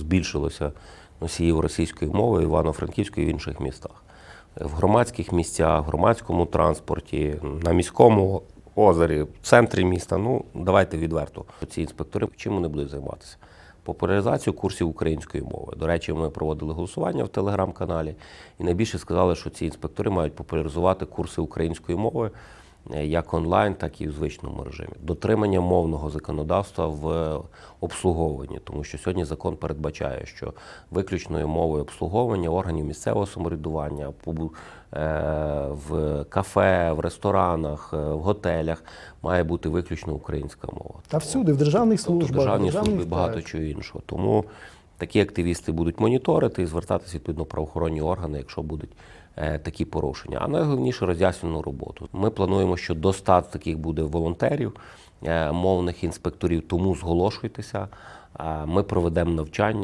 Збільшилося носіїв російської мови Івано-Франківської в інших містах. В громадських місцях, в громадському транспорті, на міському озері, в центрі міста. Ну, давайте відверто. Ці інспектори чим вони будуть займатися? Популяризацію курсів української мови. До речі, ми проводили голосування в телеграм-каналі, і найбільше сказали, що ці інспектори мають популяризувати курси української мови як онлайн, так і в звичному режимі. Дотримання мовного законодавства в обслуговуванні, тому що сьогодні закон передбачає, що виключною мовою обслуговування органів місцевого самоврядування е, в кафе, в ресторанах, е, в готелях має бути виключно українська мова. Та всюди, в державних Тобто в службах, державній в державних службі багато чого іншого. Тому такі активісти будуть моніторити і звертатися відповідно правоохоронні органи, якщо будуть е, такі порушення. А найголовніше роз'яснювальну роботу. Ми плануємо, що до 100 таких буде волонтерів, е, мовних інспекторів, тому зголошуйтеся. Е, Ми проведемо навчання.